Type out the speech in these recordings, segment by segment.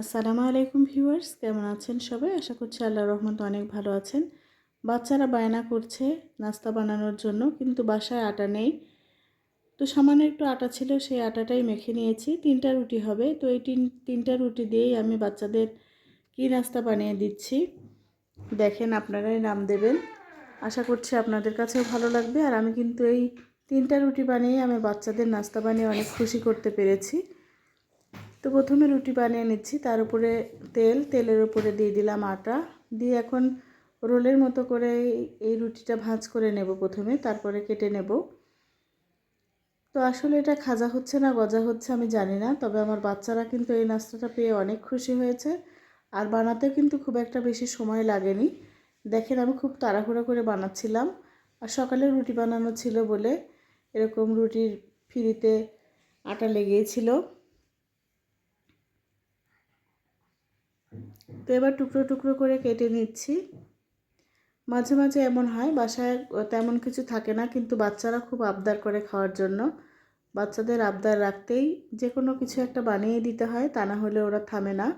আসসালামু আলাইকুম ভিউয়ার্স, কেমন আছেন সবাই? আশা করছি আল্লাহ রহমত অনেক ভালো আছেন। বাচ্চারা বায়না করছে, নাস্তা বানানোর জন্য, কিন্তু বাসায় আটা নেই। তো সামান্য একটু আটা ছিল, সেই আটাটাই মেখে নিয়েছি। তিনটা রুটি হবে, তো এই তিন, তিনটা রুটি দিয়েই আমি বাচ্চাদের কী নাস্তা বানিয়ে দিচ্ছি, দেখেন আপনারাই নাম দেবেন। আশা করছি আপনাদের কাছেও ভালো লাগবে। আর আমি কিন্তু এই তিনটা রুটি বানিয়ে আমি বাচ্চাদের নাস্তা বানিয়ে অনেক খুশি করতে পেরেছি। তো প্রথমে রুটি বানিয়ে নিচ্ছি, তার উপরে তেল, তেলের উপরে দিয়ে দিলাম আটা। দিয়ে এখন রোলের মতো করে এই রুটিটা ভাঁজ করে নেব প্রথমে, তারপরে কেটে নেব। তো আসলে এটা খাজা হচ্ছে না, গজা হচ্ছে আমি জানি না, তবে আমার বাচ্চারা কিন্তু এই নাস্তাটা পেয়ে অনেক খুশি হয়েছে। আর বানাতেও কিন্তু খুব একটা বেশি সময় লাগেনি। দেখেন আমি খুব তাড়াহুড়ো করে বানাচ্ছিলাম, আর সকালে রুটি বানানো ছিল বলে এরকম রুটির ফিরিতে আটা লেগেছিল তো এবার টুকরো টুকরো করে কেটে নিচ্ছি। মাঝে মাঝে এমন হয়, বাসায় তেমন কিছু থাকে না, কিন্তু বাচ্চারা খুব আবদার করে খাওয়ার জন্য। বাচ্চাদের আবদার রাখতেই যে কোনো কিছু একটা বানিয়ে দিতে হয়, তা না হলে ওরা থামে না।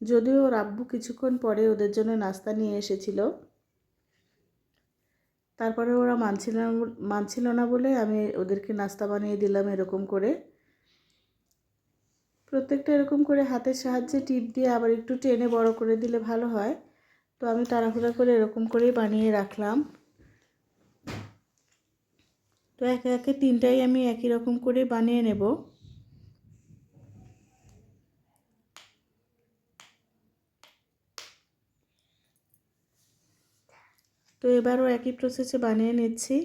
যদিও ওর আব্বু কিছুক্ষণ পরে ওদের জন্য নাস্তা নিয়ে এসেছিল। তারপরে ওরা মানছিল মানছিল না বলে আমি ওদেরকে নাস্তা বানিয়ে দিলাম এরকম করে। প্রত্যেকটা এরকম করে হাতের সাহায্যে টিপ দিয়ে আবার একটু টেনে বড় করে দিলে ভালো হয়। তো আমি তাড়াহুড়া করে এরকম করেই বানিয়ে রাখলাম। তো একে একে তিনটাই আমি একই রকম করে বানিয়ে নেব। তো এবারও একই প্রসেসে বানিয়ে নিচ্ছি।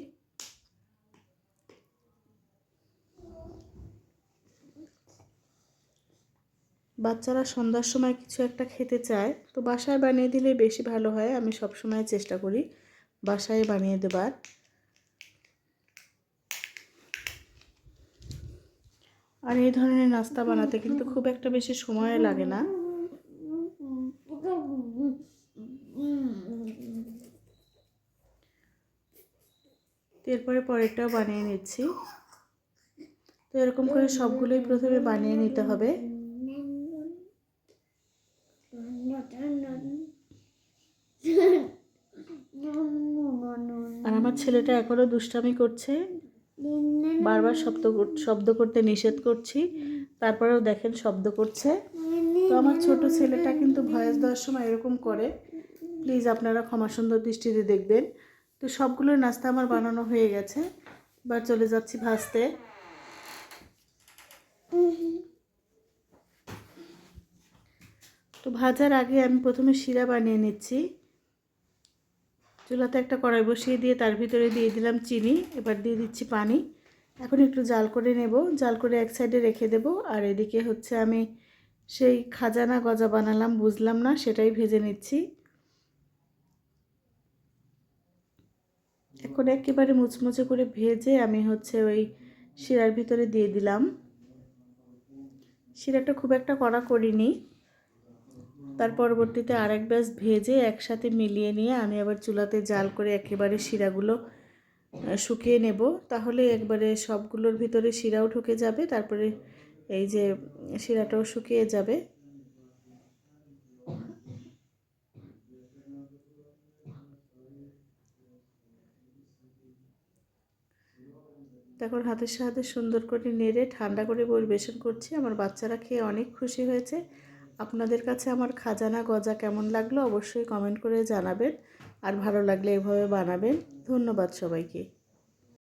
বাচ্চারা সন্ধ্যার সময় কিছু একটা খেতে চায়, তো বাসায় বানিয়ে দিলে বেশি ভালো হয়। আমি সব সময় চেষ্টা করি বাসায় বানিয়ে দেবার। আর এই ধরনের নাস্তা বানাতে কিন্তু খুব একটা বেশি সময় লাগে না। এরপরে পরেরটাও বানিয়ে নিচ্ছি। তো এরকম করে সবগুলোই প্রথমে বানিয়ে নিতে হবে। আর আমার ছেলেটা এখনও দুষ্টামি করছে। বারবার শব্দ শব্দ করতে নিষেধ করছি। তারপরেও দেখেন শব্দ করছে। তো আমার ছোট ছেলেটা কিন্তু ভয়েস দেওয়ার সময় এরকম করে। প্লিজ আপনারা ক্ষমা সুন্দর দৃষ্টিতে দেখবেন। তো সবগুলো নাস্তা আমার বানানো হয়ে গেছে। এবার চলে যাচ্ছি ভাজতে। তো ভাজার আগে আমি প্রথমে শিরা বানিয়ে নিচ্ছি। চুলাতে একটা কড়াই বসিয়ে দিয়ে তার ভিতরে দিয়ে দিলাম চিনি, এবার দিয়ে দিচ্ছি পানি। এখন একটু জাল করে নেব। জাল করে এক সাইডে রেখে দেব। আর এদিকে হচ্ছে আমি সেই খাজানা গজা বানালাম, বুঝলাম না, সেটাই ভেজে নিচ্ছি। এখন একেবারে মুচমুচে করে ভেজে আমি হচ্ছে ওই শিরার ভিতরে দিয়ে দিলাম। শিরাটা খুব একটা কড়া করিনি। তার পরবর্তীতে আরেক ব্যাস ভেজে একসাথে মিলিয়ে নিয়ে আমি আবার চুলাতে জাল করে একেবারে শিরাগুলো শুকিয়ে নেব। তাহলে একবারে সবগুলোর ভিতরে শিরাও ঢুকে যাবে, তারপরে এই যে শিরাটাও শুকিয়ে যাবে। তারপর হাতের সাহায্যে সুন্দর করে নেড়ে ঠান্ডা করে পরিবেশন করছি। আমার বাচ্চারা খেয়ে অনেক খুশি হয়েছে। আপনাদের কাছে আমার খাজানা গজা কেমন লাগল অবশ্যই কমেন্ট করে জানাবেন। আর ভালো লাগলে এভাবে বানাবেন। ধন্যবাদ সবাইকে।